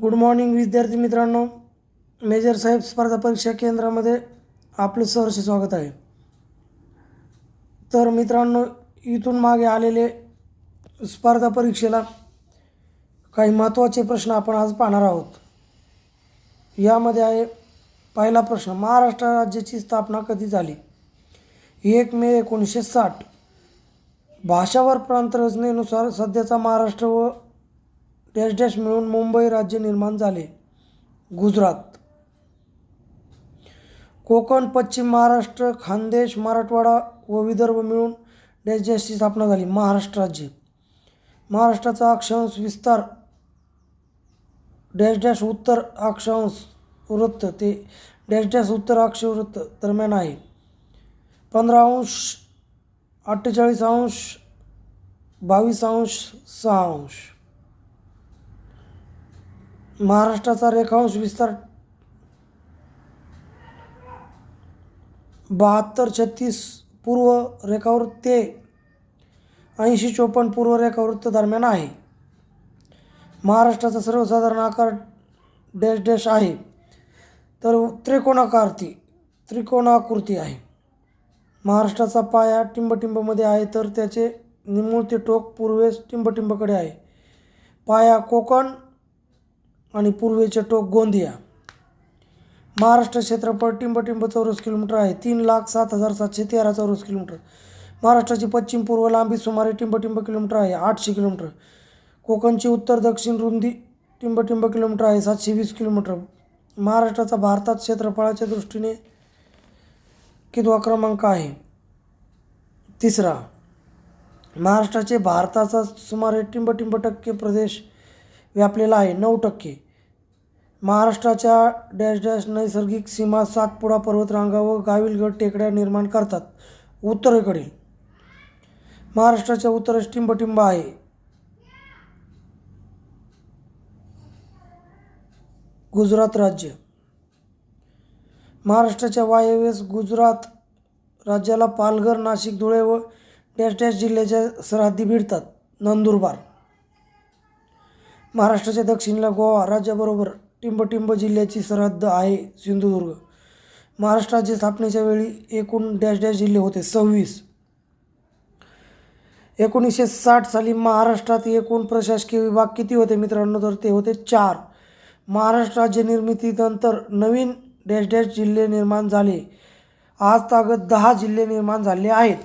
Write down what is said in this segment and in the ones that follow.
Good morning विद्यार्थी मित्रांनो. Major साहेब स्पर्धा परीक्षा केंद्रामध्ये आपलं सहर्ष स्वागत आहे. तर मित्रांनो इथून मागे आलेले स्पर्धा परीक्षेला काही महत्त्वाचे प्रश्न आपण आज पाहणार आहोत. यामध्ये आहे पहिला प्रश्न महाराष्ट्र राज्याची स्थापना कधी झाली? एक मे एकोणीसशे साठ. भाषावर प्रांत रचनेनुसार सध्याचा महाराष्ट्र व डॅश डॅश मिळून मुंबई राज्य निर्माण झाले. गुजरात. कोकण पश्चिम महाराष्ट्र खानदेश मराठवाडा व विदर्भ मिळून डॅश डॅशची स्थापना झाली. महाराष्ट्र राज्य. महाराष्ट्राचा अक्षांश विस्तार डॅश डॅश उत्तर अक्षांश वृत्त ते डॅश डॅश उत्तर अक्षवृत्त दरम्यान आहे. पंधरा अंश अठ्ठेचाळीस अंश बावीस अंश सहा अंश. महाराष्ट्राचा रेखांश विस्तार. बहात्तर छत्तीस पूर्व रेखावृत्त ते ऐंशी चोपन्न पूर्व रेखावृत्त दरम्यान आहे. महाराष्ट्राचा सर्वसाधारण आकार डॅश डॅश आहे. तर त्रिकोणाकारती त्रिकोणाकृती आहे. महाराष्ट्राचा पाया टिंबटिंबमध्ये आहे तर त्याचे निमुळते टोक पूर्वेस टिंबटिंबकडे आहे. पाया कोकण आणि पूर्वेचे टोक गोंदिया. महाराष्ट्र क्षेत्रफळ टिंबटिंब चौरस किलोमीटर आहे. तीन लाख सात हजार सातशे तेरा चौरस किलोमीटर. महाराष्ट्राची पश्चिम पूर्व लांबी सुमारे टिंबटिंब किलोमीटर आहे. आठशे किलोमीटर. कोकणची उत्तर दक्षिण रुंदी टिंबटिंब किलोमीटर आहे. सातशे वीस किलोमीटर. महाराष्ट्राचा भारतात क्षेत्रफळाच्या दृष्टीने कितवा क्रमांक आहे? तिसरा. महाराष्ट्राचे भारताचा सुमारे टिंबटिंब टक्के प्रदेश व्यापलेला आहे. नऊ टक्के. महाराष्ट्राच्या डॅश डॅश नैसर्गिक सीमा सातपुडा पर्वतरांगा व गाविलगड टेकड्या निर्माण करतात. उत्तरेकडील. महाराष्ट्राच्या उत्तरेस टिंबटिंब आहे. गुजरात राज्य. महाराष्ट्राच्या वायव्येस गुजरात राज्याला पालघर नाशिक धुळे व डॅश डॅश जिल्ह्याच्या सरहद्दी भिडतात. नंदुरबार. महाराष्ट्राच्या दक्षिणेला गोवा राज्याबरोबर टिंबटिंब जिल्ह्याची सरहद्द आहे सिंधुदुर्ग. महाराष्ट्राच्या स्थापनेच्या वेळी एकूण डॅश डॅश जिल्हे होते सव्वीस. एकोणीसशे साठ साली महाराष्ट्रात एकूण प्रशासकीय विभाग किती होते मित्रांनो? तर ते होते चार. महाराष्ट्र राज्य निर्मितीनंतर नवीन डॅश डॅश जिल्हे निर्माण झाले. आज तागत दहा जिल्हे निर्माण झाले आहेत.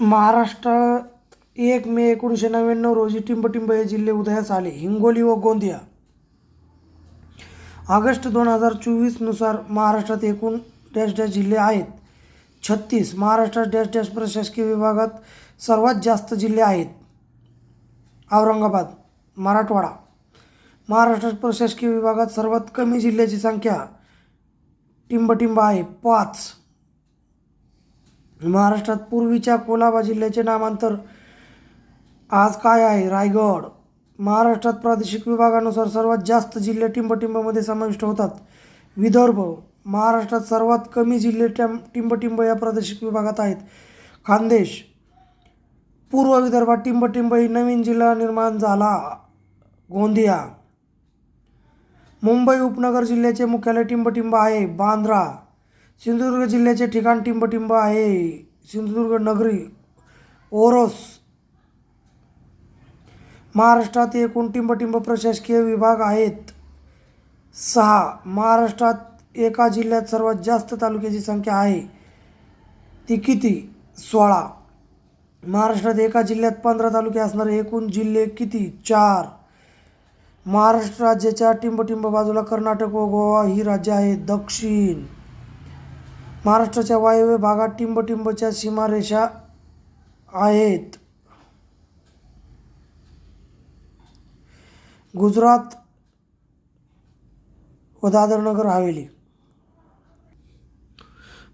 महाराष्ट्र एक मे एकोणीसशे नव्याण्णव रोजी टिंबटिंब हे जिल्हे उदयास आले. हिंगोली व गोंदिया. ऑगस्ट दोन हजार चोवीसनुसार महाराष्ट्रात एकूण डॅश डॅश जिल्हे आहेत. छत्तीस महाराष्ट्रात डॅश डॅश प्रशासकीय विभागात सर्वात जास्त जिल्हे आहेत. औरंगाबाद मराठवाडा. महाराष्ट्रात प्रशासकीय विभागात सर्वात कमी जिल्ह्याची संख्या टिंबटिंब आहे. पाच. महाराष्ट्रात पूर्वीच्या कोलाबा जिल्ह्याचे नामांतर आज काय आहे? रायगड. महाराष्ट्रात प्रादेशिक विभागानुसार सर्वात जास्त जिल्हे टिंबटिंबमध्ये समाविष्ट होतात. विदर्भ. महाराष्ट्रात सर्वात कमी जिल्हे टॅम टिंबटिंब या प्रादेशिक विभागात आहेत. खानदेश. पूर्व विदर्भात टिंबटिंब ही नवीन जिल्हा निर्माण झाला. गोंदिया. मुंबई उपनगर जिल्ह्याचे मुख्यालय टिंबटिंब आहे. बांद्रा. सिंधुदुर्ग जिल्ह्याचे ठिकाण टिंबटिंब आहे. सिंधुदुर्ग नगरी. ओरोस. महाराष्ट्रात एकूण टिंबटिंब प्रशासकीय विभाग आहेत. सहा. महाराष्ट्रात एका जिल्ह्यात सर्वात जास्त तालुक्याची संख्या आहे. ती किती? सोळा. महाराष्ट्रात एका जिल्ह्यात पंधरा तालुके असणारे एकूण जिल्हे किती? चार. महाराष्ट्र राज्याच्या टिंबटिंब बाजूला कर्नाटक व गोवा ही राज्य आहेत दक्षिण. महाराष्ट्राच्या वायव्य भागात टिंबटिंबच्या सीमारेषा आहेत. गुजरात व दादरनगर हवेली.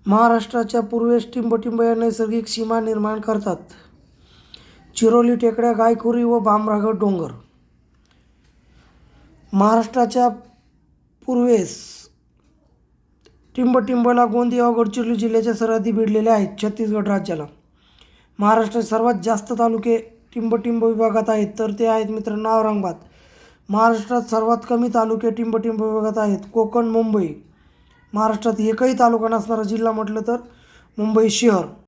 महाराष्ट्राच्या पूर्वेस टिंबटिंब या नैसर्गिक सीमा निर्माण करतात. चिरोली टेकड्या गायखुरी व बामरागड डोंगर. महाराष्ट्राच्या पूर्वेस टिंबटिंबला गोंदिया व गडचिरोली जिल्ह्याच्या सरहद्दी भिडलेल्या आहेत छत्तीसगड राज्याला. महाराष्ट्रात सर्वात जास्त तालुके टिंबटिंब विभागात आहेत तर ते आहेत मित्रांनो औरंगाबाद. महाराष्ट्रात सर्वात कमी तालुके टिंबटिंब विभागात आहेत. कोकण मुंबई. महाराष्ट्रात एकही तालुका नसणारा जिल्हा म्हटलं तर मुंबई शहर.